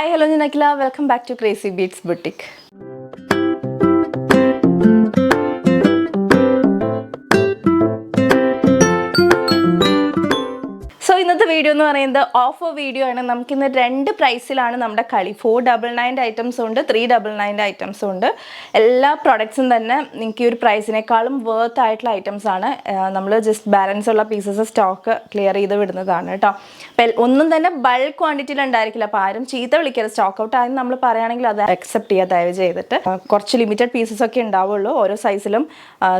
Hi hello ഞാൻ Akhila welcome back to crazy beats boutique video എന്ന് പറയുന്നത് offer video ആണ്. നമുക്കിന്ന് രണ്ട് പ്രൈസിലാണ് നമ്മുടെ കളി. ഫോർ ഡബിൾ നയന്റെ ഐറ്റംസും ഉണ്ട് ത്രീ ഡബിൾ നയന്റെ ഐറ്റംസും ഉണ്ട്. എല്ലാ പ്രൊഡക്ട്സും തന്നെ നിങ്ങൾക്ക് ഈ ഒരു പ്രൈസിനേക്കാളും വർത്ത് ആയിട്ടുള്ള ഐറ്റംസ് ആണ്. നമ്മൾ ജസ്റ്റ് ബാലൻസ് ഉള്ള പീസസ് സ്റ്റോക്ക് ക്ലിയർ ചെയ്ത് വിടുന്നതാണ് കേട്ടോ. അപ്പം ഒന്നും തന്നെ ബൾക്ക് ക്വാണ്ടിറ്റിയിൽ ഉണ്ടായിരിക്കില്ല. അപ്പോൾ ആരും ചീത്ത വിളിക്കരുത്. സ്റ്റോക്ക് ഔട്ട് ആയെന്ന് നമ്മൾ പറയുകയാണെങ്കിൽ അത് അക്സെപ്റ്റ് ചെയ്യുക ദയവ് ചെയ്തിട്ട്. കുറച്ച് ലിമിറ്റഡ് പീസസ് ഒക്കെ ഉണ്ടാവുള്ളൂ ഓരോ സൈസിലും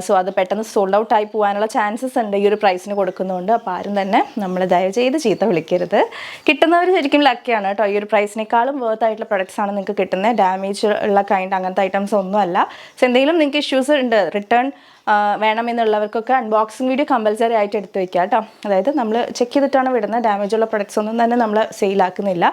സോ അത് പെട്ടെന്ന് സോൾഡ് ഔട്ട് ആയി പോകാനുള്ള ചാൻസസ് ഉണ്ട് ഈ ഒരു പ്രൈസിന് കൊടുക്കുന്നുണ്ട്. അപ്പോൾ ആരും തന്നെ നമ്മൾ ദയവ് ചെയ്ത് ചീത്ത വിളിക്കരുത്. കിട്ടുന്നവർ ശരിക്കും ലക്കിയാണ് കേട്ടോ. ഈ ഒരു പ്രൈസിനേക്കാളും വേർത്ത് ആയിട്ടുള്ള പ്രൊഡക്ട്സ് ആണ് നിങ്ങൾക്ക് കിട്ടുന്നത്. ഡാമേജ് ഉള്ള കൈൻഡ് അങ്ങനത്തെ ഐറ്റംസ് ഒന്നുമല്ല സോ എന്തെങ്കിലും നിങ്ങൾക്ക് ഇഷ്യൂസ് ഉണ്ട് റിട്ടേൺ വേണമെന്നുള്ളവർക്കൊക്കെ അൺബോക്സിങ് വീഡിയോ കമ്പൽസറി ആയിട്ട് എടുത്ത് വെക്കുക കേട്ടോ. അതായത് നമ്മൾ ചെക്ക് ചെയ്തിട്ടാണ് വിടുന്നത്. ഡാമേജ് ഉള്ള പ്രൊഡക്ട്സ് ഒന്നും തന്നെ നമ്മൾ സെയിലാക്കുന്നില്ല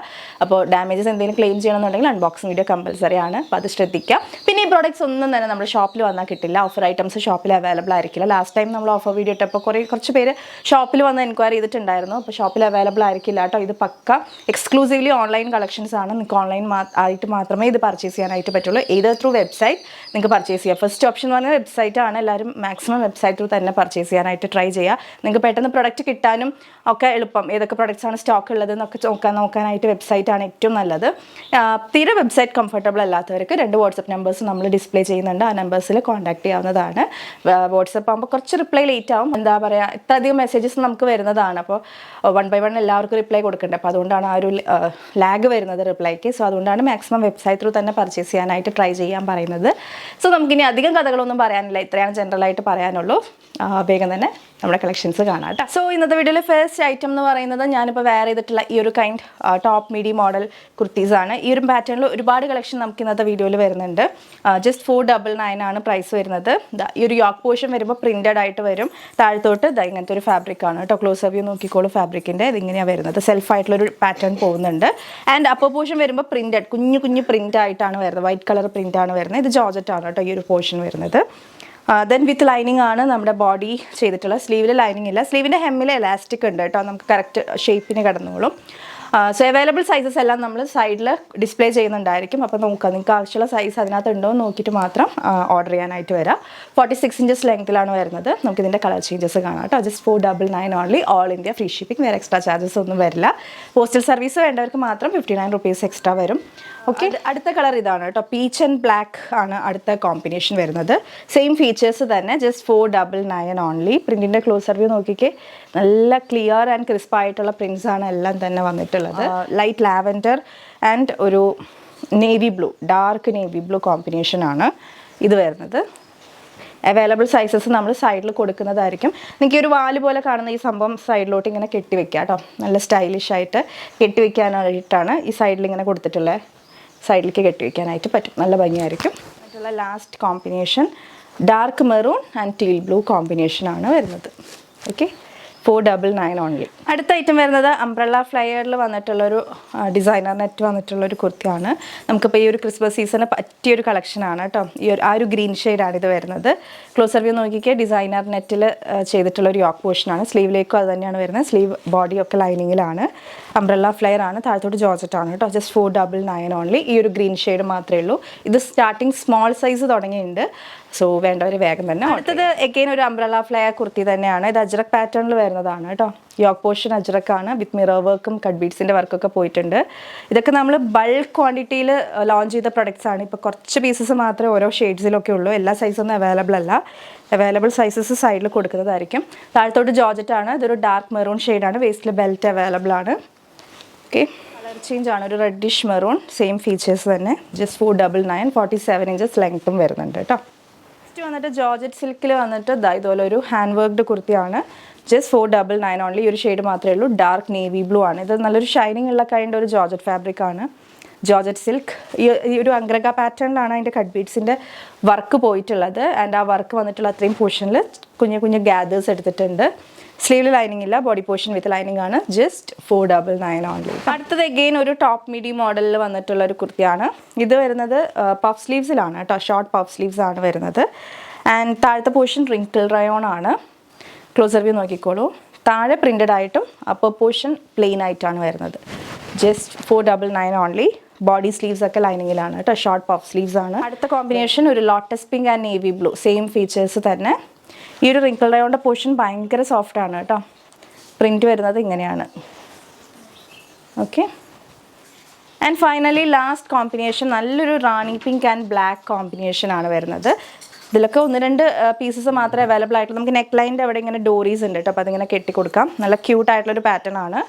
അപ്പോൾ ഡാമേജസ് എന്തെങ്കിലും ക്ലെയിം ചെയ്യണമെന്നുണ്ടെങ്കിൽ അൺബോക്സിങ് വീഡിയോ കമ്പൽസറി ആണ്. അപ്പോൾ അത് ശ്രദ്ധിക്കുക ഈ ഒന്നും തന്നെ നമ്മുടെ ഷോപ്പിൽ വന്നാൽ കിട്ടില്ല. ഓഫർ ഐറ്റംസ് ഷോപ്പിൽ അവൈലബിൾ ആയിരിക്കില്ല. ലാസ്റ്റ് ടൈം നമ്മൾ ഓഫർ വീഡിയോ ഇട്ടപ്പോൾ കുറേ കുറച്ച് പേര് ഷോപ്പിൽ വന്ന് എൻക്വയറി ചെയ്തിട്ടുണ്ടായിരുന്നു. അപ്പോൾ ഷോപ്പിൽ അവൈലബിൾ ആയിരിക്കില്ല കേട്ടോ ഇത് പക്ക എക്സ്ക്ലൂസീവ്ലി ഓൺലൈൻ കളക്ഷൻസ് ആണ്. നിങ്ങൾക്ക് ഓൺലൈൻ ആയിട്ട് മാത്രമേ ഇത് പർച്ചേസ് ചെയ്യാനായിട്ട് പറ്റുള്ളൂ. ഏത് ത്രൂ വെബ്സൈറ്റ് നിങ്ങൾക്ക് പർച്ചേസ് ചെയ്യാം. ഫസ്റ്റ് ഓപ്ഷൻ എന്ന് പറഞ്ഞാൽ വെബ്സൈറ്റ് ആണ്. എല്ലാവരും മാക്സിമം വെബ്സൈറ്റ് ത്രൂ തന്നെ പർച്ചേസ് ചെയ്യാനായിട്ട് ട്രൈ ചെയ്യുക നിങ്ങൾക്ക് പെട്ടെന്ന് പ്രൊഡക്റ്റ് കിട്ടാനും ഒക്കെ എളുപ്പം. ഏതൊക്കെ പ്രൊഡക്ട്സ് ആണ് സ്റ്റോക്ക് ഉള്ളത് എന്നൊക്കെ നോക്കാൻ നോക്കാനായിട്ട് വെബ്സൈറ്റ് ആണ് ഏറ്റവും നല്ലത്. തീരെ വെബ്സൈറ്റ് കംഫർട്ടബിൾ അല്ലാത്തവർക്ക് രണ്ട് വാട്സപ്പ് നമ്പേഴ്സ് നമ്മൾ ഡിസ്പ്ലേ ചെയ്യുന്നുണ്ട്. ആ നമ്പേഴ്സിൽ കോൺടാക്ട് ചെയ്യാവുന്നതാണ്. വാട്സപ്പ് ആകുമ്പോൾ കുറച്ച് റിപ്ലൈ ലേറ്റ് ആവും. എന്താ പറയുക ഇത്രയധികം മെസ്സേജസ് നമുക്ക് വരുന്നതാണ്. അപ്പോൾ വൺ ബൈ വൺ എല്ലാവർക്കും റിപ്ലൈ കൊടുക്കേണ്ടത് അപ്പോൾ അതുകൊണ്ടാണ് ആ ഒരു ലാഗ് വരുന്നത് റിപ്ലൈക്ക് സോ അതുകൊണ്ടാണ് മാക്സിമം വെബ്സൈറ്റ് ത്രൂ തന്നെ പർച്ചേസ് ചെയ്യാനായിട്ട് ട്രൈ ചെയ്യാൻ പറയുന്നത്. സോ നമുക്കിനി അധികം കഥകളൊന്നും പറയാനില്ല. ഇത്രയാണ് ജനറലായിട്ട് പറയാനുള്ളൂ. വേഗം തന്നെ നമ്മുടെ കളക്ഷൻസ് കാണാം കേട്ടോ സോ ഇന്നത്തെ വീഡിയോയിലെ ഫസ്റ്റ് ഐറ്റം എന്ന് പറയുന്നത് ഞാനിപ്പോൾ വെയർ ചെയ്തിട്ടുള്ള ഈ ഒരു കൈൻഡ് ടോപ്പ് മീഡി മോഡൽ കുർത്തീസാണ്. ഈ ഒരു പാറ്റേണിൽ ഒരുപാട് കളക്ഷൻ നമുക്ക് ഇന്നത്തെ വീഡിയോയിൽ വരുന്നുണ്ട്. ജസ്റ്റ് ഫോർ ഡബിൾ നയൻ ആണ് പ്രൈസ് വരുന്നത്. ഈ ഒരു യോക്ക് പോർഷൻ വരുമ്പോൾ പ്രിന്റഡ് ആയിട്ട് വരും. താഴത്തോട്ട് ദാ ഇങ്ങനത്തെ ഒരു ഫാബ്രിക് ആണ് കേട്ടോ. ക്ലോസ് അപ്പ് നോക്കിക്കോളൂ ഫാബ്രിക്കിന്റെ ഇതിങ്ങനെയാണ് വരുന്നത്. സെൽഫ് ആയിട്ടുള്ളൊരു പാറ്റേൺ പോകുന്നുണ്ട്. ആൻഡ് അപ്പർ പോർഷൻ വരുമ്പോൾ പ്രിന്റഡ് കുഞ്ഞു കുഞ്ഞു പ്രിന്റ് ആയിട്ടാണ് വരുന്നത്. വൈറ്റ് കളർ പ്രിന്റ് ആണ് വരുന്നത്. ഇത് ജോർജറ്റ് ആണ് കേട്ടോ ഈ ഒരു പോർഷൻ വരുന്നത്. ദെൻ വിത്ത് ലൈനിങ് ആണ് നമ്മുടെ ബോഡി ചെയ്തിട്ടുള്ള സ്ലീവിൽ ലൈനിങ് ഇല്ല. സ്ലീവിന്റെ ഹെമ്മിൽ എലാസ്റ്റിക് ഉണ്ട് കേട്ടോ. നമുക്ക് കറക്റ്റ് ഷേപ്പിന് കിടന്നോളും. സോ അവൈലബിൾ സൈസസ് എല്ലാം നമ്മൾ സൈഡിൽ ഡിസ്പ്ലേ ചെയ്യുന്നുണ്ടായിരിക്കും. അപ്പോൾ നോക്കാം നിങ്ങൾക്ക് ആവശ്യമുള്ള സൈസ് അതിനകത്ത് ഉണ്ടോ എന്ന് നോക്കിയിട്ട് മാത്രം ഓർഡർ ചെയ്യാനായിട്ട് വരാം. ഫോർട്ടി സിക്സ് ഇഞ്ചസ് ലെങ്ത്തിലാണ് വരുന്നത്. നമുക്ക് ഇതിന്റെ കളർ ചേഞ്ചസ് കാണാം കേട്ടോ. Just four double nine only all India free shipping വേറെ എക്സ്ട്രാ ചാർജസ് ഒന്നും വരില്ല. പോസ്റ്റൽ സർവീസ് വേണ്ടവർക്ക് മാത്രം ഫിഫ്റ്റി നയൻ റുപ്പീസ് എക്സ്ട്രാ വരും. ഓക്കെ അടുത്ത കളർ ഇതാണ് കേട്ടോ. പീച്ച് ആൻഡ് ബ്ലാക്ക് ആണ് അടുത്ത കോമ്പിനേഷൻ വരുന്നത്. സെയിം ഫീച്ചേഴ്സ് തന്നെ just four double nine only പ്രിന്റിന്റെ close view നോക്കിക്കേ. നല്ല ക്ലിയർ ആൻഡ് ക്രിസ്പ് ആയിട്ടുള്ള പ്രിന്റ്സ് ആണ് എല്ലാം തന്നെ വന്നിട്ടുള്ളത്. ലൈറ്റ് ലാവൻഡർ ആൻഡ് ഒരു navy blue dark navy blue combination ആണ് ഇത് വരുന്നത്. അവൈലബിൾ സൈസസ് നമ്മൾ സൈഡിൽ കൊടുക്കുന്നതായിരിക്കും. നിങ്ങൾക്ക് ഒരു വാൽ പോലെ കാണുന്ന ഈ സംഭവം സൈഡിലോട്ട് ഇങ്ങനെ കെട്ടിവെക്കുക കേട്ടോ നല്ല സ്റ്റൈലിഷ് ആയിട്ട് കെട്ടിവെക്കാനായിട്ടാണ് ഈ സൈഡിൽ ഇങ്ങനെ കൊടുത്തിട്ടുള്ളത് സൈഡിലേക്ക് കെട്ടിവെക്കാനായിട്ട് പറ്റും. നല്ല ഭംഗിയായിരിക്കും. മറ്റുള്ള last combination dark maroon and teal blue കോമ്പിനേഷനാണ് വരുന്നത്. Okay four double nine only അടുത്ത ഐറ്റം വരുന്നത് അംബ്രല്ല ഫ്ലയറിൽ വന്നിട്ടുള്ളൊരു ഡിസൈനർ നെറ്റ് വന്നിട്ടുള്ള ഒരു കുർത്തിയാണ്. നമുക്കിപ്പോൾ ഈ ഒരു ക്രിസ്മസ് സീസണ് പറ്റിയൊരു കളക്ഷനാണ് കേട്ടോ ഈ ഒരു ആ ഒരു ഗ്രീൻ ഷെയ്ഡാണ് ഇത് വരുന്നത്. ക്ലോസർ വ്യൂ നോക്കിക്കേ ഡിസൈനർ നെറ്റിൽ ചെയ്തിട്ടുള്ള ഒരു യോക്ക് പോർഷനാണ് സ്ലീവിലേക്കും അത് തന്നെയാണ് വരുന്നത്. സ്ലീവ് ബോഡിയൊക്കെ ലൈനിങ്ങിലാണ് അംബ്രല്ല ഫ്ലയർ ആണ്. താഴത്തോട്ട് ജോർജറ്റ് ആണ് കേട്ടോ just four double nine only ഈ ഒരു ഗ്രീൻ ഷെയ്ഡ് മാത്രമേ ഉള്ളൂ. ഇത് സ്റ്റാർട്ടിങ് സ്മോൾ സൈസ് തുടങ്ങിയിട്ടുണ്ട്. സോ വേണ്ടവർ വേഗം തന്നെ അടുത്തത് എഗെയിൻ ഒരു അംബ്രല ഫ്ലയർ കുർത്തി തന്നെയാണ്. ഇത് അജ്രക് പാറ്റേണിൽ വരുന്നതാണ് കേട്ടോ. യോക്ക് പോർഷൻ അജ്രക്കാണ് വിത്ത് മിറർ വർക്കും കട്ട് ബീഡ്സിന്റെ വർക്കൊക്കെ പോയിട്ടുണ്ട്. ഇതൊക്കെ നമ്മൾ ബൾക്ക് ക്വാണ്ടിറ്റിയിൽ ലോഞ്ച് ചെയ്ത പ്രൊഡക്ട്സ് ആണ്. ഇപ്പോൾ കുറച്ച് പീസസ് മാത്രമേ ഓരോ ഷെയ്ഡ്സിലൊക്കെ ഉള്ളൂ. എല്ലാ സൈസൊന്നും അവൈലബിൾ അല്ല. അവൈലബിൾ സൈസസ് സൈഡിൽ കൊടുക്കുന്നതായിരിക്കും. താഴത്തോട്ട് ജോർജറ്റ് ആണ്. ഇതൊരു ഡാർക്ക് മെറൂൺ ഷെയ്ഡാണ് വേസ്റ്റിൽ ബെൽറ്റ് അവൈലബിൾ ആണ്. ഓക്കെ കളർ ചേഞ്ച് ആണ്. ഒരു റെഡിഷ് മെറൂൺ സെയിം ഫീച്ചേഴ്സ് തന്നെ. Just four double nine forty seven inches ലെങ്ത്തും വരുന്നുണ്ട് കേട്ടോ. നെക്സ്റ്റ് വന്നിട്ട് ജോർജറ്റ് സിൽക്കിൽ വന്നിട്ട് ഇതുപോലെ ഒരു ഹാൻഡ് വർക്ക്ഡ് കുർത്തിയാണ് just four double nine only ഒരു ഷെയ്ഡ് മാത്രമേ ഉള്ളൂ. ഡാർക്ക് നേവി ബ്ലൂ ആണ്. ഇത് നല്ലൊരു ഷൈനിങ് ഉള്ള കൈന്റെ ഒരു ജോർജറ്റ് ഫാബ്രിക് ആണ്. Georgette silk. ഈ ഈ ഒരു അഗ്രക പാറ്റേണിലാണ് അതിന്റെ കട്ട് ബീഡ്സിന്റെ വർക്ക് പോയിട്ടുള്ളത്. ആൻഡ് ആ വർക്ക് വന്നിട്ടുള്ള അത്രയും പോർഷനിൽ കുഞ്ഞു കുഞ്ഞു ഗ്യാദേഴ്സ് എടുത്തിട്ടുണ്ട്. സ്ലീവ് ലൈനിങ് ഇല്ല ബോഡി പോർഷൻ വിത്ത് ലൈനിങ് ആണ്. Just four double nine only അടുത്തത് എഗെയിൻ ഒരു ടോപ്പ് മീഡി മോഡലിൽ വന്നിട്ടുള്ള ഒരു കുർത്തിയാണ്. ഇത് വരുന്നത് പഫ് സ്ലീവ്സിലാണ് കേട്ടോ. ഷോർട്ട് പഫ് സ്ലീവ്സ് ആണ് വരുന്നത്. ആൻഡ് താഴത്തെ പോർഷൻ റിങ്കിൾ റയോൺ ആണ്. ക്ലോസർ വ്യൂ നോക്കിക്കോളൂ. താഴെ പ്രിന്റഡ് ആയിട്ടും അപ്പർ പോർഷൻ പ്ലെയിൻ ആയിട്ടാണ് വരുന്നത്. Just four double nine only body sleeves ഒക്കെ ലൈനിങ്ങിലാണ് കേട്ടോ. ഷോർട്ട് പഫ് സ്ലീവ്സ് ആണ്. അടുത്ത കോമ്പിനേഷൻ ഒരു lotus pink and navy blue same features തന്നെ. ഈ ഒരു റിങ്കിൾ റയോണിന്റെ പോർഷൻ ഭയങ്കര സോഫ്റ്റ് ആണ് കേട്ടോ. പ്രിന്റ് വരുന്നത് ഇങ്ങനെയാണ്. Okay and finally last combination നല്ലൊരു rani pink and black combination ആണ് വരുന്നത്. ഇതിലൊക്കെ ഒന്ന് രണ്ട് പീസസ് മാത്രമേ അവൈലബിൾ ആയിട്ടുള്ളൂ. നമുക്ക് നെക്ക് ലൈന്റെ അവിടെ ഇങ്ങനെ ഡോറീസ് ഉണ്ട് കേട്ടോ. അപ്പോൾ അതിങ്ങനെ കെട്ടിക്കൊടുക്കാം. നല്ല ക്യൂട്ട് ആയിട്ടുള്ളൊരു പാറ്റേൺ ആണ്.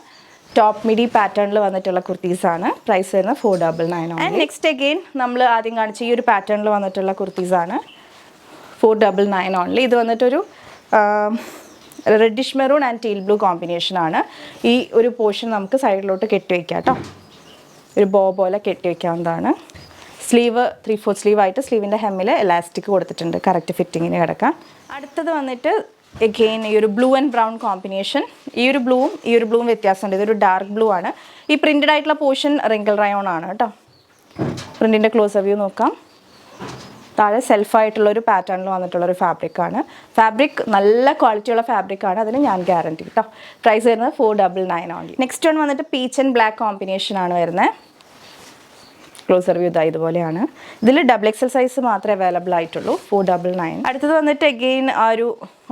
ടോപ്പ് മിഡി പാറ്റേണിൽ വന്നിട്ടുള്ള കുർത്തീസാണ് പ്രൈസ് വരുന്നത് four double nine and next again നമ്മൾ ആദ്യം കാണിച്ച ഈ ഒരു പാറ്റേണിൽ വന്നിട്ടുള്ള കുർത്തീസാണ് ഫോർ ഡബിൾ നയൻ ഓൺലി ഇത് വന്നിട്ടൊരു reddish maroon and teal blue കോമ്പിനേഷനാണ് ഈ ഒരു പോർഷൻ നമുക്ക് സൈഡിലോട്ട് കെട്ടി വയ്ക്കാം കേട്ടോ ഒരു ബോ പോലെ കെട്ടി വയ്ക്കാവുന്നതാണ് സ്ലീവ് ത്രീ ഫോർ സ്ലീവ് ആയിട്ട് സ്ലീവിന്റെ ഹെമ്മിൽ എലാസ്റ്റിക് കൊടുത്തിട്ടുണ്ട്. കറക്റ്റ് ഫിറ്റിങ്ങിന് കിടക്കാം. അടുത്തത് വന്നിട്ട് എഗെയിൻ ഈ ഒരു ബ്ലൂ ആൻഡ് ബ്രൗൺ കോമ്പിനേഷൻ ഈ ഒരു ബ്ലൂവും ഈ ഒരു ബ്ലൂവും വ്യത്യാസമുണ്ട്. ഇതൊരു ഡാർക്ക് ബ്ലൂ ആണ്. ഈ പ്രിന്റഡ് ആയിട്ടുള്ള പോർഷൻ റിങ്കിൾ റയോൺ ആണ് കേട്ടോ. പ്രിന്റിന്റെ ക്ലോസ് വ്യൂ നോക്കാം. താഴെ സെൽഫായിട്ടുള്ള ഒരു പാറ്റേണിൽ വന്നിട്ടുള്ള ഒരു ഫാബ്രിക്കാണ് ഫാബ്രിക് നല്ല ക്വാളിറ്റിയുള്ള ഫാബ്രിക്കാണ് അതിന് ഞാൻ ഗ്യാരണ്ടി കേട്ടോ പ്രൈസ് വരുന്നത് four double nine only next one വന്നിട്ട് പീച്ച് ആൻഡ് ബ്ലാക്ക് കോമ്പിനേഷൻ ആണ് വരുന്നത് ക്ലോസർ വ്യൂ ഇതാ ഇതുപോലെയാണ്. ഇതിൽ ഡബിൾ എക്സൽ സൈസ് മാത്രമേ അവൈലബിൾ ആയിട്ടുള്ളൂ. ഫോർ ഡബിൾ നയൻ അടുത്തത് വന്നിട്ട് അഗെയിൻ ആ ഒരു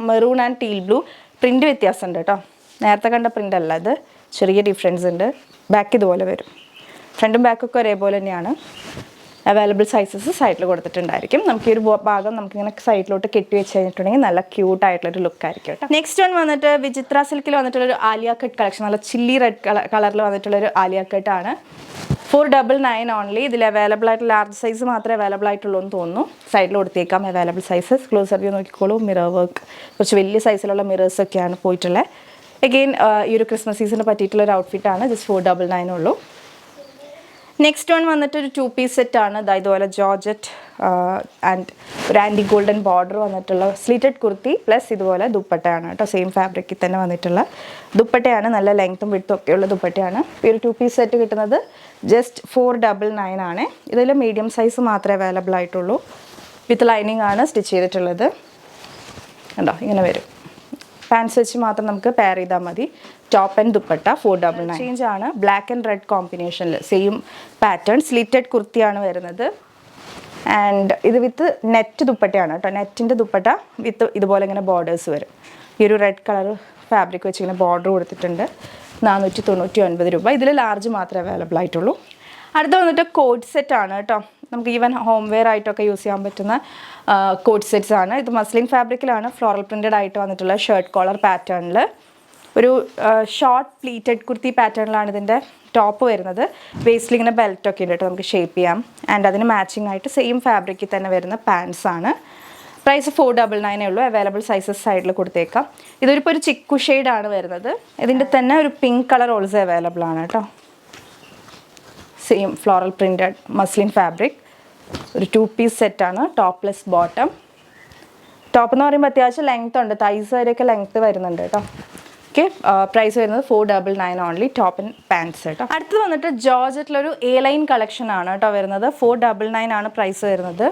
maroon and teal blue print വ്യത്യാസമുണ്ട് കേട്ടോ നേരത്തെ കണ്ട പ്രിന്റ് അല്ല ഇത്. ചെറിയ ഡിഫറൻസ് ഉണ്ട്. ബാക്ക് ഇതുപോലെ വരും. ഫ്രണ്ടും ബാക്കൊക്കെ ഒരേപോലെ തന്നെയാണ്. അവൈലബിൾ സൈസസ് സൈഡിൽ കൊടുത്തിട്ടുണ്ടായിരിക്കും. നമുക്ക് ഈ ഒരു ഭാഗം നമുക്കിങ്ങനെ സൈഡിലോട്ട് കെട്ടി വെച്ച് കഴിഞ്ഞിട്ടുണ്ടെങ്കിൽ നല്ല ക്യൂട്ട് ആയിട്ടുള്ളൊരു ലുക്ക് ആയിരിക്കും കേട്ടോ. നെക്സ്റ്റ് വൺ വന്നിട്ട് വിചിത്ര സിൽക്കിൽ വന്നിട്ടുള്ള ഒരു ആലിയ കട്ട് കളക്ഷൻ നല്ല ചില്ലി റെഡ് കളറിൽ വന്നിട്ടുള്ള ഒരു ആലിയ ആണ്. ഫോർ ഡബിൾ നയൻ ഓൺലി ഇതിൽ അവൈലബിൾ ആയിട്ട് ലാർജ് സൈസ് മാത്രമേ അവൈലബിൾ ആയിട്ടുള്ളൂ എന്ന് തോന്നുന്നു. സൈഡിൽ കൊടുത്തേക്കാം അവൈലബിൾ സൈസസ് ക്ലോസർ വ്യൂ നോക്കിക്കോളൂ. മിറർ വർക്ക് കുറച്ച് വലിയ സൈസിലുള്ള മിറേഴ്സ് ഒക്കെയാണ് പോയിട്ടുള്ളത് എഗെയിൻ ഈ ഒരു ക്രിസ്മസ് സീസണിന് പറ്റിയിട്ടുള്ള ഒരു ഔട്ട്ഫിറ്റാണ് ജസ്റ്റ് ഫോർ ഡബിൾ നയൻ ഉള്ളൂ. നെക്സ്റ്റ് വൺ വന്നിട്ട് ഒരു ടു പീസ് സെറ്റ് ആണ്. ദാ ഇതുപോലെ ജോർജറ്റ് ആൻഡ് ഒരു ആന്റി ഗോൾഡൻ ബോർഡർ വന്നിട്ടുള്ള സ്ലീറ്റഡ് കുർത്തി പ്ലസ് ഇതുപോലെ ദുപ്പട്ടയാണ് കേട്ടോ. സെയിം ഫാബ്രിക്കിൽ തന്നെ വന്നിട്ടുള്ള ദുപ്പട്ടയാണ്. നല്ല ലെങ്ത്തും വിട്ടും ഒക്കെയുള്ള ദുപ്പട്ടയാണ്. ഈ ഒരു ടു പീസ് സെറ്റ് കിട്ടുന്നത് ജസ്റ്റ് ഫോർ ഡബിൾ നയൻ ആണ്. ഇതിൽ മീഡിയം സൈസ് മാത്രമേ അവൈലബിൾ ആയിട്ടുള്ളൂ. വിത്ത് ലൈനിങ് ആണ് സ്റ്റിച്ച് ചെയ്തിട്ടുള്ളത്. കണ്ടോ? ഇങ്ങനെ വരും. പാൻസ് വെച്ച് മാത്രം നമുക്ക് പെയർ ചെയ്താൽ മതി. Top and dupatta four double nine change ആണ്. ബ്ലാക്ക് ആൻഡ് റെഡ് കോമ്പിനേഷനിൽ സെയിം പാറ്റേൺ സ്ലിറ്റഡ് കുർത്തിയാണ് വരുന്നത്. ആൻഡ് ഇത് വിത്ത് നെറ്റ് ദുപ്പട്ടയാണ് കേട്ടോ. നെറ്റിന്റെ ദുപ്പട്ട വിത്ത് ഇതുപോലെ ഇങ്ങനെ ബോർഡേഴ്സ് വരും. ഈ ഒരു റെഡ് കളർ ഫാബ്രിക് വെച്ച് ഇങ്ങനെ ബോർഡർ കൊടുത്തിട്ടുണ്ട്. നാനൂറ്റി തൊണ്ണൂറ്റി ഒൻപത് രൂപ. ഇതിൽ ലാർജ് മാത്രമേ അവൈലബിൾ ആയിട്ടുള്ളൂ. അടുത്ത വന്നിട്ട് കോഡ് സെറ്റ് ആണ് കേട്ടോ. നമുക്ക് ഈവൻ ഹോം വെയർ ആയിട്ടൊക്കെ യൂസ് ചെയ്യാൻ പറ്റുന്ന കോഡ് സെറ്റ്സ് ആണ്. ഇത് മസ്ലിൻ ഫാബ്രിക്കിലാണ് ഫ്ലോറൽ പ്രിന്റഡ് ആയിട്ട് വന്നിട്ടുള്ള ഷർട്ട് കോളർ പാറ്റേണിൽ ഒരു ഷോർട്ട് പ്ലീറ്റഡ് കുർത്തി പാറ്റേണിലാണ് ഇതിന്റെ ടോപ്പ് വരുന്നത്. ഇങ്ങനെ ബെൽറ്റ് ഒക്കെ ഉണ്ട് കേട്ടോ നമുക്ക് ഷേപ്പ് ചെയ്യാം. ആൻഡ് അതിന് മാച്ചിങ് ആയിട്ട് സെയിം ഫാബ്രിക്കിൽ തന്നെ വരുന്ന പാൻസ് ആണ്. പ്രൈസ് ഫോർ ഡബിൾ നയനേ ഉള്ളൂ അവൈലബിൾ സൈസസ് സൈഡിൽ കൊടുത്തേക്കാം. ഇതൊരിപ്പോൾ ഒരു ചിക്കു ആണ് വരുന്നത്. ഇതിന്റെ തന്നെ ഒരു പിങ്ക് കളർ ഓൾസോ അവൈലബിൾ ആണ് കേട്ടോ. Same floral printed muslin fabric ഒരു ടു പീസ് സെറ്റാണ് ടോപ്ലെസ് ബോട്ടം ടോപ്പ് എന്ന് പറയുമ്പോൾ അത്യാവശ്യം ലെങ്ത് ഉണ്ട് തൈസ് വരെയൊക്കെ ലെങ്ത് വരുന്നുണ്ട് കേട്ടോ. ഓക്കെ പ്രൈസ് വരുന്നത് four double nine only top and pants കേട്ടോ അടുത്തത് വന്നിട്ട് ജോർജറ്റിലൊരു എ ലൈൻ കളക്ഷൻ ആണ് കേട്ടോ വരുന്നത്. ഫോർ ഡബിൾ നയൻ ആണ് പ്രൈസ് വരുന്നത്.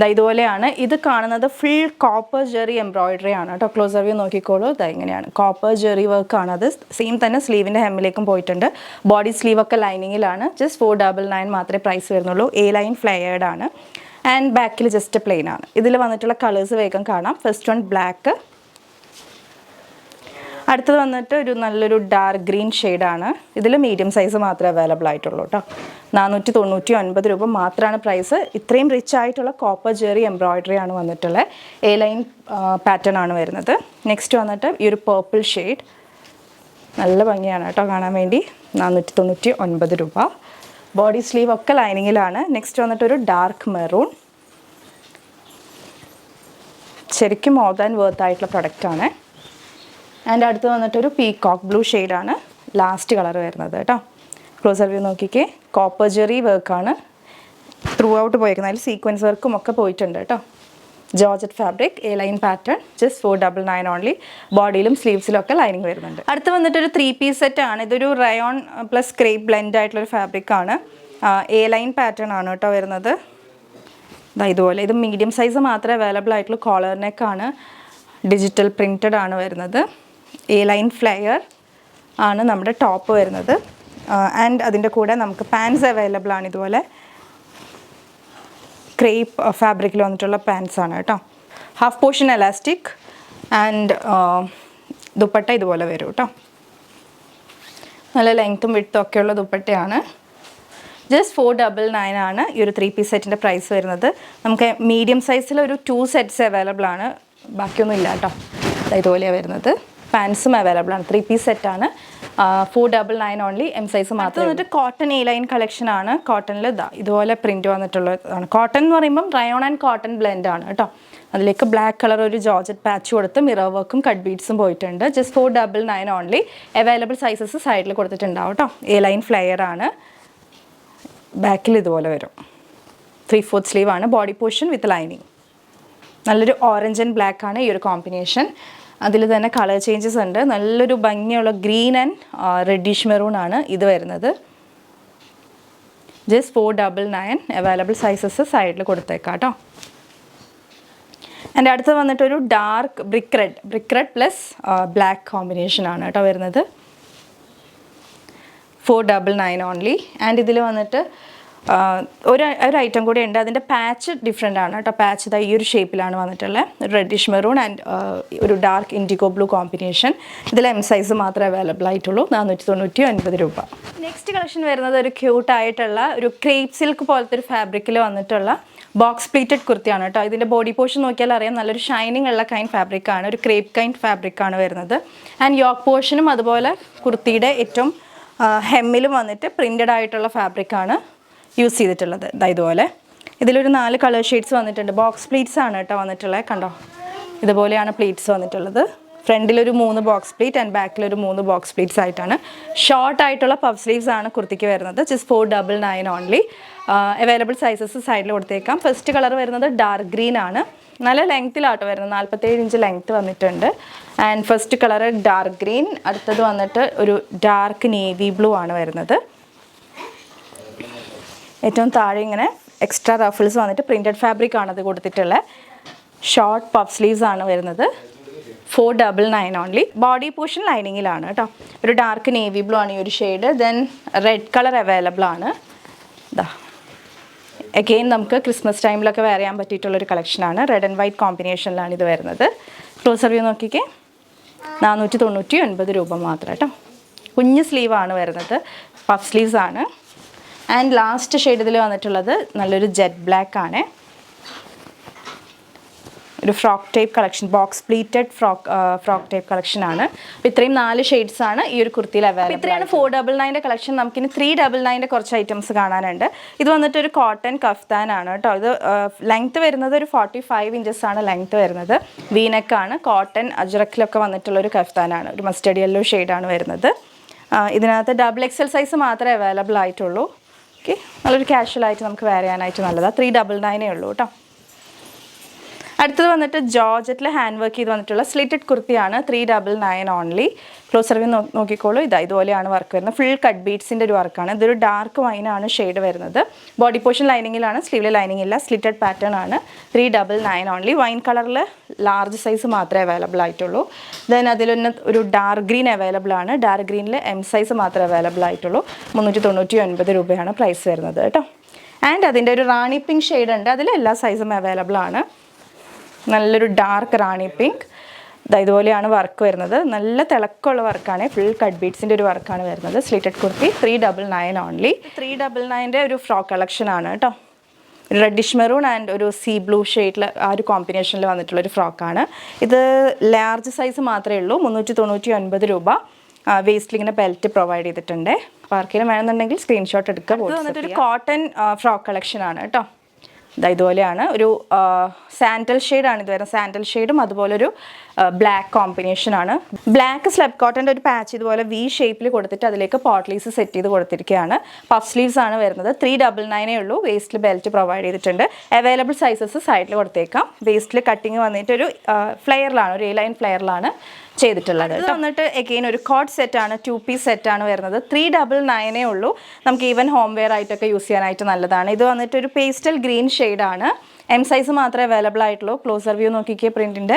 ദാ ഇതുപോലെയാണ്. ഇത് കാണുന്നത് ഫുൾ കോപ്പർ ജെറി എംബ്രോയിഡറി ആണ് കേട്ടോ ക്ലോസർ വ്യൂ നോക്കിക്കോളൂ. ഇതാ ഇങ്ങനെയാണ്. കോപ്പർ ജെറി വർക്ക് ആണ് അത്. സെയിം തന്നെ സ്ലീവിന്റെ ഹെമ്മിലേക്കും പോയിട്ടുണ്ട്. ബോഡി സ്ലീവ് ഒക്കെ ലൈനിങ്ങിലാണ് ജസ്റ്റ് ഫോർ ഡബിൾ നയൻ മാത്രമേ പ്രൈസ് വരുന്നുള്ളൂ. എ ലൈൻ ഫ്ലെയർഡ് ആണ് ആൻഡ് ബാക്കിൽ ജസ്റ്റ് പ്ലെയിൻ ആണ്. ഇതിൽ വന്നിട്ടുള്ള കളേഴ്സ് വേഗം കാണാം. ഫസ്റ്റ് വൺ ബ്ലാക്ക് അടുത്തത് വന്നിട്ട് ഒരു നല്ലൊരു ഡാർക്ക് ഗ്രീൻ ഷെയ്ഡാണ് ഇതിൽ മീഡിയം സൈസ് മാത്രമേ അവൈലബിൾ ആയിട്ടുള്ളൂ കേട്ടോ നാനൂറ്റി തൊണ്ണൂറ്റി ഒൻപത് രൂപ മാത്രമാണ് പ്രൈസ് ഇത്രയും റിച്ച് ആയിട്ടുള്ള കോപ്പർ ജെറി എംബ്രോയിഡറി ആണ് വന്നിട്ടുള്ളത് എ ലൈൻ പാറ്റേൺ ആണ് വരുന്നത്. നെക്സ്റ്റ് വന്നിട്ട് ഈ ഒരു പേർപ്പിൾ ഷെയ്ഡ് നല്ല ഭംഗിയാണ് കേട്ടോ കാണാൻ വേണ്ടി. നാനൂറ്റി തൊണ്ണൂറ്റി ഒൻപത് രൂപ. ബോഡി സ്ലീവ് ഒക്കെ ലൈനിങ്ങിലാണ് നെക്സ്റ്റ് വന്നിട്ട് ഒരു ഡാർക്ക് മെറൂൺ ശരിക്കും മോർ ദാൻ വർത്ത് ആയിട്ടുള്ള പ്രൊഡക്റ്റാണ് ആൻഡ് അടുത്ത് വന്നിട്ടൊരു പീകോക്ക് ബ്ലൂ ഷെയ്ഡാണ് ലാസ്റ്റ് കളർ വരുന്നത് കേട്ടോ. ക്ലോസർ വ്യൂ നോക്കിക്കേ. കോപ്പർ ജെറി വർക്കാണ് ത്രൂ ഔട്ട് പോയിരിക്കുന്നത് അതിൽ സീക്വൻസ് വർക്കും ഒക്കെ പോയിട്ടുണ്ട് കേട്ടോ. Georgette fabric A line pattern just four double nine only ബോഡിയിലും സ്ലീവ്സിലും ഒക്കെ ലൈനിങ് വരുന്നുണ്ട്. അടുത്ത് വന്നിട്ട് ഒരു ത്രീ പീസ് സെറ്റ് ആണ്. ഇതൊരു റയോൺ പ്ലസ് ക്രേപ്പ് ബ്ലെൻഡ് ആയിട്ടുള്ളൊരു ഫാബ്രിക് ആണ്. എ ലൈൻ പാറ്റേൺ ആണ് കേട്ടോ വരുന്നത്. ദാ ഇതുപോലെ. ഇത് മീഡിയം സൈസ് മാത്രമേ അവൈലബിൾ ആയിട്ടുള്ളൂ. കോളർ നെക്കാണ് ഡിജിറ്റൽ പ്രിന്റഡ് ആണ് വരുന്നത്. എ ലൈൻ ഫ്ലെയർ ആണ് നമ്മുടെ ടോപ്പ് വരുന്നത്. ആൻഡ് അതിന്റെ കൂടെ നമുക്ക് പാൻസ് അവൈലബിൾ ആണ് ഇതുപോലെ. ക്രേപ്പ് ഫാബ്രിക്കിൽ വന്നിട്ടുള്ള പാൻസ് ആണ് കേട്ടോ. Half portion elastic and dupatta ഇതുപോലെ വരും കേട്ടോ. നല്ല ലെങ്ത്തും വിട്ടും ഒക്കെയുള്ള ദുപ്പട്ടയാണ്. ജസ്റ്റ് ഫോർ ഡബിൾ നയൻ ആണ് ഈ ഒരു ത്രീ പീസ് സെറ്റിന്റെ പ്രൈസ് വരുന്നത്. നമുക്ക് മീഡിയം സൈസിൽ ഒരു ടു സെറ്റ്സ് അവൈലബിൾ ആണ്. ബാക്കിയൊന്നും ഇല്ല കേട്ടോ. ഇതുപോലെയാണ് വരുന്നത്. പാൻസും അവൈലബിൾ ആണ്. ത്രീ പീസ് സെറ്റാണ് four double nine only M size മാത്രം വന്നിട്ട് കോട്ടൺ എ ലൈൻ കളക്ഷൻ ആണ്. കോട്ടണിൽ ഇതാ ഇതുപോലെ പ്രിന്റ് വന്നിട്ടുള്ളതാണ്. കോട്ടൺ എന്ന് പറയുമ്പം റയോൺ ആൻഡ് കോട്ടൺ ബ്ലെൻഡ് ആണ് കേട്ടോ. അതിലേക്ക് ബ്ലാക്ക് കളർ ഒരു ജോർജറ്റ് പാച്ച് കൊടുത്ത് മിറർ വർക്കും കട്ട് ബീഡ്സും പോയിട്ടുണ്ട്. Just four double nine only available sizes സൈഡിൽ കൊടുത്തിട്ടുണ്ടാവും കേട്ടോ. എ ലൈൻ ഫ്ലെയർ ആണ്. ബാക്കിൽ ഇതുപോലെ വരും. ത്രീ ഫോർത്ത് സ്ലീവ് ആണ്. ബോഡി പോർഷൻ വിത്ത് ലൈനിങ് നല്ലൊരു ഓറഞ്ച് ആൻഡ് ബ്ലാക്ക് ആണ് ഈ ഒരു കോമ്പിനേഷൻ അതിൽ തന്നെ കളർ ചേഞ്ചസ് ഉണ്ട്. നല്ലൊരു ഭംഗിയുള്ള ഗ്രീൻ ആൻഡ് റെഡിഷ് മെറൂൺ ആണ് ഇത് വരുന്നത്. Just four double nine available sizes സൈഡിൽ കൊടുത്തേക്കാം കേട്ടോ എന്റെ അടുത്ത് വന്നിട്ട് ഒരു dark brick red brick red plus black combination ആണ് കേട്ടോ വരുന്നത്. Four double nine only and ഇതിൽ വന്നിട്ട് ഒരു ഒരു ഐറ്റം കൂടി ഉണ്ട്. അതിന്റെ പാച്ച് ഡിഫറെന്റ് ആണ് കേട്ടോ. പാച്ച് ഇതാ ഈ ഒരു ഷേപ്പിലാണ് വന്നിട്ടുള്ളത് റെഡിഷ് മെറൂൺ ആൻഡ് ഒരു ഡാർക്ക് ഇൻഡിഗോ ബ്ലൂ കോമ്പിനേഷൻ ഇതിൽ എം സൈസ് മാത്രമേ അവൈലബിൾ ആയിട്ടുള്ളൂ. നാനൂറ്റി തൊണ്ണൂറ്റി ഒൻപത് രൂപ. നെക്സ്റ്റ് കളക്ഷൻ വരുന്നത് ഒരു ക്യൂട്ട് ആയിട്ടുള്ള ഒരു ക്രേപ്പ് സിൽക്ക് പോലത്തെ ഒരു ഫാബ്രിക്കിൽ വന്നിട്ടുള്ള ബോക്സ് പ്ലീറ്റഡ് കുർത്തിയാണ് കേട്ടോ. ഇതിന്റെ ബോഡി പോർഷൻ നോക്കിയാൽ അറിയാം. നല്ലൊരു ഷൈനിങ് ഉള്ള കൈൻഡ് ഫാബ്രിക്കാണ് ഒരു ക്രേപ്പ് കൈൻഡ് ഫാബ്രിക്കാണ് വരുന്നത്. ആൻഡ് യോക്ക് പോർഷനും അതുപോലെ കുർത്തിയുടെ ഏറ്റവും ഹെമ്മിലും വന്നിട്ട് പ്രിന്റഡ് ആയിട്ടുള്ള ഫാബ്രിക് ആണ്. യൂസ് ചെയ്തിട്ടുള്ളത്. ദാ ഇതുപോലെ. ഇതിലൊരു നാല് കളർ ഷെയ്ഡ്സ് വന്നിട്ടുണ്ട്. ബോക്സ് പ്ലീറ്റ്സ് ആണ് കേട്ടോ വന്നിട്ടുള്ളത്. കണ്ടോ? ഇതുപോലെയാണ് പ്ലീറ്റ്സ് വന്നിട്ടുള്ളത്. ഫ്രണ്ടിലൊരു മൂന്ന് ബോക്സ് പ്ലീറ്റ് ആൻഡ് ബാക്കിലൊരു മൂന്ന് ബോക്സ് പ്ലീറ്റ്സ് ആയിട്ടാണ്. ഷോർട്ട് ആയിട്ടുള്ള പഫ് സ്ലീവ്സ് ആണ് കുർത്തിക്ക് വരുന്നത്. Just four double nine only available sizes സൈഡിൽ കൊടുത്തേക്കാം. ഫസ്റ്റ് കളർ വരുന്നത് ഡാർക്ക് ഗ്രീൻ ആണ്. നല്ല ലെങ്ത്തിലാട്ടോ വരുന്നത്. നാൽപ്പത്തേഴ് ഇഞ്ച് ലെങ്ത്ത് വന്നിട്ടുണ്ട്. And first colour dark green അടുത്തത് വന്നിട്ട് ഒരു ഡാർക്ക് നേവി ബ്ലൂ ആണ് വരുന്നത്. ഏറ്റവും താഴെ ഇങ്ങനെ എക്സ്ട്രാ റഫിൾസ് വന്നിട്ട് പ്രിന്റഡ് ഫാബ്രിക് ആണ് കൊടുത്തിട്ടുള്ളത് ഷോർട്ട് പഫ് സ്ലീവ്സ് ആണ് വരുന്നത്. Four double nine only body portion ലൈനിങ്ങിലാണ് കേട്ടോ. ഒരു ഡാർക്ക് നേവി ബ്ലൂ ആണ് ഈ ഒരു shade then red colour available ആണ്. ഇതാ അഗെയിൻ നമുക്ക് ക്രിസ്മസ് ടൈമിലൊക്കെ വെയർ ചെയ്യാൻ പറ്റിയിട്ടുള്ളൊരു കളക്ഷനാണ് റെഡ് ആൻഡ് വൈറ്റ് കോമ്പിനേഷനിലാണ് ഇത് വരുന്നത്. ക്ലോസർ വ്യൂ നോക്കിക്കേ. നാനൂറ്റി തൊണ്ണൂറ്റി ഒൻപത് രൂപ മാത്രം കേട്ടോ. കുഞ്ഞ് സ്ലീവാണ് വരുന്നത്. പഫ് സ്ലീവ്സ് ആണ്. ആൻഡ് ലാസ്റ്റ് ഷെയ്ഡ് ഇതിൽ വന്നിട്ടുള്ളത് നല്ലൊരു ജെറ്റ് ബ്ലാക്ക് ആണ്. ഒരു frock type collection box pleated frock frock type collection ആണ്. അപ്പോൾ ഇത്രയും നാല് ഷെയ്ഡ്സ് ആണ് ഈ ഒരു കുർത്തിയിൽ അവൈലബിൾ ഇത്രയാണ് ഫോർ ഡബിൾ നയന്റെ കളക്ഷൻ നമുക്കിനി ത്രീ ഡബിൾ നയന്റെ കുറച്ച് ഐറ്റംസ് കാണാനുണ്ട്. ഇത് വന്നിട്ട് ഒരു കോട്ടൺ കഫ്താൻ ആണ് കേട്ടോ ഇത് ലെങ്ത് വരുന്നത് ഒരു ഫോർട്ടി ഫൈവ് ഇഞ്ചസ് ആണ് ലെങ്ത് വരുന്നത്. വീനക്കാണ് കോട്ടൺ അജ്രക്കിലൊക്കെ വന്നിട്ടുള്ള ഒരു കഫ്താനാണ് ഒരു മസ്റ്റഡ് യെല്ലോ ഷെയ്ഡാണ് വരുന്നത്. ഇതിനകത്ത് ഡബിൾ എക്സൽ സൈസ് മാത്രമേ അവൈലബിൾ ആയിട്ടുള്ളൂ. ഓക്കെ നല്ലൊരു ആയിട്ട് നമുക്ക് വെയർ ചെയ്യാനായിട്ട് നല്ലതാണ് ത്രീ ഡബിൾ നയനേ ഉള്ളൂ കേട്ടോ. അടുത്തത് വന്നിട്ട് ജോർജറ്റിൽ ഹാൻഡ് വർക്ക് ചെയ്ത് വന്നിട്ടുള്ള സ്ലിറ്റഡ് കുർത്തിയാണ് three double nine only closer view നോക്കിക്കോളൂ. ഇതാ ഇതുപോലെയാണ് വർക്ക് വരുന്നത്. ഫുൾ കട്ട് ബീഡ്സിന്റെ ഒരു വർക്കാണ് ഇതൊരു ഡാർക്ക് വൈനാണ് ഷെയ്ഡ് വരുന്നത്. ബോഡി പോർഷൻ ലൈനിങ്ങിലാണ് സ്ലീവിലെ ലൈനിങ് ഇല്ല. സ്ലിറ്റഡ് പാറ്റേൺ ആണ്. Three double nine only wine കളറിൽ ലാർജ് സൈസ് മാത്രമേ അവൈലബിൾ ആയിട്ടുള്ളൂ. ദെൻ അതിലൊന്ന് ഒരു ഡാർക്ക് ഗ്രീൻ അവൈലബിൾ ആണ്. ഡാർക്ക് ഗ്രീനിൽ എം സൈസ് മാത്രമേ അവൈലബിൾ ആയിട്ടുള്ളൂ. മുന്നൂറ്റി തൊണ്ണൂറ്റി ഒൻപത് രൂപയാണ് പ്രൈസ് വരുന്നത് കേട്ടോ. ആൻഡ് അതിന്റെ ഒരു റാണി പിങ്ക് ഷെയ്ഡ് ഉണ്ട്. അതിൽ എല്ലാ സൈസും അവൈലബിൾ ആണ്. നല്ലൊരു ഡാർക്ക് റാണി പിങ്ക് ഇതുപോലെയാണ് വർക്ക് വരുന്നത്. നല്ല തിളക്കമുള്ള വർക്കാണ് ഫുൾ കട്ട് ബീഡ്സിന്റെ ഒരു വർക്കാണ് വരുന്നത്. Slitted kurti three double nine only three double നയന്റെ ഒരു ഫ്രോക്ക് കളക്ഷൻ ആണ് കേട്ടോ റെഡിഷ് മെറൂൺ ആൻഡ് ഒരു സീ ബ്ലൂ ഷെയ്ഡിൽ ആ ഒരു കോമ്പിനേഷനിൽ വന്നിട്ടുള്ള ഒരു ഫ്രോക്കാണ് ഇത് ലാർജ് സൈസ് മാത്രമേ ഉള്ളൂ. മുന്നൂറ്റി തൊണ്ണൂറ്റി ഒൻപത് രൂപ വേസ്റ്റിൽ ഇങ്ങനെ ബെൽറ്റ് പ്രൊവൈഡ് ചെയ്തിട്ടുണ്ട്. അപ്പോൾ ആർക്കെങ്കിലും വേണമെന്നുണ്ടെങ്കിൽ സ്ക്രീൻഷോട്ട് എടുക്കുക ഇത് വന്നിട്ട് ഒരു കോട്ടൺ ഫ്രോക്ക് കളക്ഷൻ ആണ് കേട്ടോ ദാ ഇതുപോലെയാണ്. ഒരു സാൻഡൽ ഷെയ്ഡാണ് ഇത് വരുന്നത് സാൻഡൽ ഷെയ്ഡും അതുപോലെ ഒരു ബ്ലാക്ക് കോമ്പിനേഷൻ ആണ്. ബ്ലാക്ക് സ്ലെബ് കോട്ടന്റെ ഒരു പാച്ച് ഇതുപോലെ വി ഷേപ്പിൽ കൊടുത്തിട്ട് അതിലേക്ക് പോട്ട്ലീസ് സെറ്റ് ചെയ്ത് കൊടുത്തിരിക്കുകയാണ്. പഫ് സ്ലീവ്സ് ആണ് വരുന്നത്. ത്രീ ഡബിൾ നയനേ ഉള്ളൂ. വേസ്റ്റിൽ ബെൽറ്റ് പ്രൊവൈഡ് ചെയ്തിട്ടുണ്ട്. അവൈലബിൾ സൈസസ് സൈഡിൽ കൊടുത്തേക്കാം. വേസ്റ്റിൽ കട്ടിങ് വന്നിട്ട് ഒരു ഫ്ലെയറിലാണ് ഒരു എ ലൈൻ ഫ്ലെയറിലാണ് ചെയ്തിട്ടുള്ളത് ഇത് വന്നിട്ട് എഗെയിൻ ഒരു കോഡ് സെറ്റാണ് ടു പീസ് സെറ്റാണ് വരുന്നത്. ത്രീ ഡബിൾ നയനേ ഉള്ളൂ. നമുക്ക് ഈവൻ ഹോം വെയർ ആയിട്ടൊക്കെ യൂസ് ചെയ്യാനായിട്ട് നല്ലതാണ്. ഇത് വന്നിട്ട് ഒരു പേസ്റ്റൽ ഗ്രീൻ ആണ്. എം സൈസ് മാത്രമേ അവൈലബിൾ ആയിട്ടുള്ളൂ. ക്ലോസർ വ്യൂ നോക്കിക്കിയ പ്രിന്റിന്റെ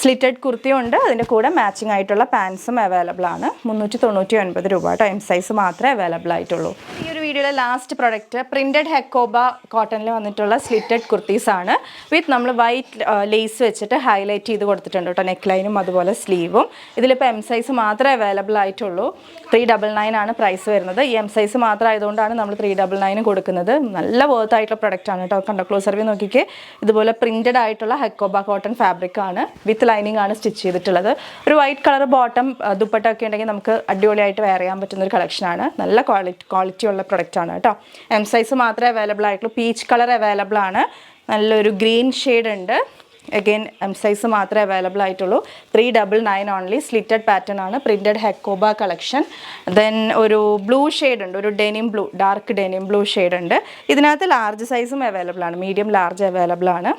സ്ലിറ്റഡ് കുർത്തിയും ഉണ്ട്. അതിന്റെ കൂടെ മാച്ചിങ് ആയിട്ടുള്ള പാൻസും അവൈലബിൾ ആണ്. മുന്നൂറ്റി തൊണ്ണൂറ്റി ഒൻപത് രൂപ കേട്ടോ. എം സൈസ് മാത്രമേ അവൈലബിൾ ആയിട്ടുള്ളൂ. ഈ ഒരു വീഡിയോയിലെ ലാസ്റ്റ് പ്രൊഡക്റ്റ് പ്രിന്റഡ് ഹെക്കോബ കോട്ടണിൽ വന്നിട്ടുള്ള സ്ലിറ്റഡ് കുർത്തീസ് ആണ്. വിത്ത് നമ്മൾ വൈറ്റ് ലേസ് വെച്ചിട്ട് ഹൈലൈറ്റ് ചെയ്ത് കൊടുത്തിട്ടുണ്ട് കേട്ടോ. നെക്ക് ലൈനും അതുപോലെ സ്ലീവും ഇതിലിപ്പോൾ എം സൈസ് മാത്രമേ അവൈലബിൾ ആയിട്ടുള്ളൂ. ത്രീ ഡബിൾ നയൻ ആണ് പ്രൈസ് വരുന്നത്. ഈ എം സൈസ് മാത്രം ആയതുകൊണ്ടാണ് നമ്മൾ ത്രീ ഡബിൾ നയൻ കൊടുക്കുന്നത്. നല്ല വർത്ത് ആയിട്ടുള്ള പ്രൊഡക്റ്റ് ആണ് കേട്ടോ. കണ്ടോ ക്ലോസ് സർവേ നോക്കിക്കേ. ഇതുപോലെ പ്രിന്റഡ് ആയിട്ടുള്ള ഹെക്കോബ കോട്ടൺ ഫാബ്രിക് ആണ്. വിത്ത് ലൈനിങ് ആണ് സ്റ്റിച്ച് ചെയ്തിട്ടുള്ളത്. ഒരു വൈറ്റ് കളർ ബോട്ടം ദുപ്പട്ട ഒക്കെ ഉണ്ടെങ്കിൽ നമുക്ക് അടിപൊളിയായിട്ട് വെയർ ചെയ്യാൻ പറ്റുന്ന ഒരു കളക്ഷനാണ് നല്ല ക്വാളിറ്റി ക്വാളിറ്റി ഉള്ള പ്രൊഡക്റ്റ് ആണ് കേട്ടോ. എം സൈസ് മാത്രമേ അവൈലബിൾ ആയിട്ടുള്ളൂ. പീച്ച് കളർ അവൈലബിൾ ആണ്. നല്ലൊരു ഗ്രീൻ ഷെയ്ഡ് ഉണ്ട്. അഗെയിൻ എം സൈസ് മാത്രമേ അവൈലബിൾ ആയിട്ടുള്ളൂ. Three double nine only slitted pattern ആണ്. പ്രിന്റഡ് ഹെക്കോബ കളക്ഷൻ ദെൻ ഒരു ബ്ലൂ ഷെയ്ഡ് ഉണ്ട്. ഒരു denim blue dark denim blue shade ഉണ്ട്. ഇതിനകത്ത് ലാർജ് സൈസും അവൈലബിൾ ആണ്. മീഡിയം ലാർജ് അവൈലബിൾ ആണ്.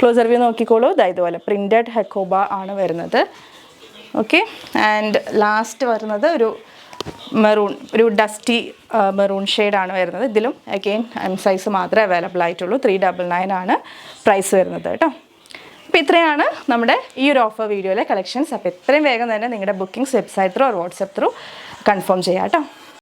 ക്ലോസർ വ്യൂ നോക്കിക്കോളൂ. ഇതാ ഇതുപോലെ പ്രിന്റഡ് ഹെക്കോബ ആണ് വരുന്നത്. ഓക്കെ ആൻഡ് ലാസ്റ്റ് വരുന്നത് ഒരു മെറൂൺ ഒരു ഡസ്റ്റി മെറൂൺ ഷെയ്ഡാണ് വരുന്നത്. ഇതിലും അഗെയിൻ എം സൈസ് മാത്രമേ അവൈലബിൾ ആയിട്ടുള്ളൂ. ത്രീ ഡബിൾ നയൻ ആണ് പ്രൈസ് വരുന്നത് കേട്ടോ. അപ്പോൾ ഇത്രയാണ് നമ്മുടെ ഈ ഒരു ഓഫർ വീഡിയോയിലെ കളക്ഷൻസ് അപ്പോൾ എത്രയും വേഗം തന്നെ നിങ്ങളുടെ bookings website through or WhatsApp through confirm ചെയ്യാം കേട്ടോ.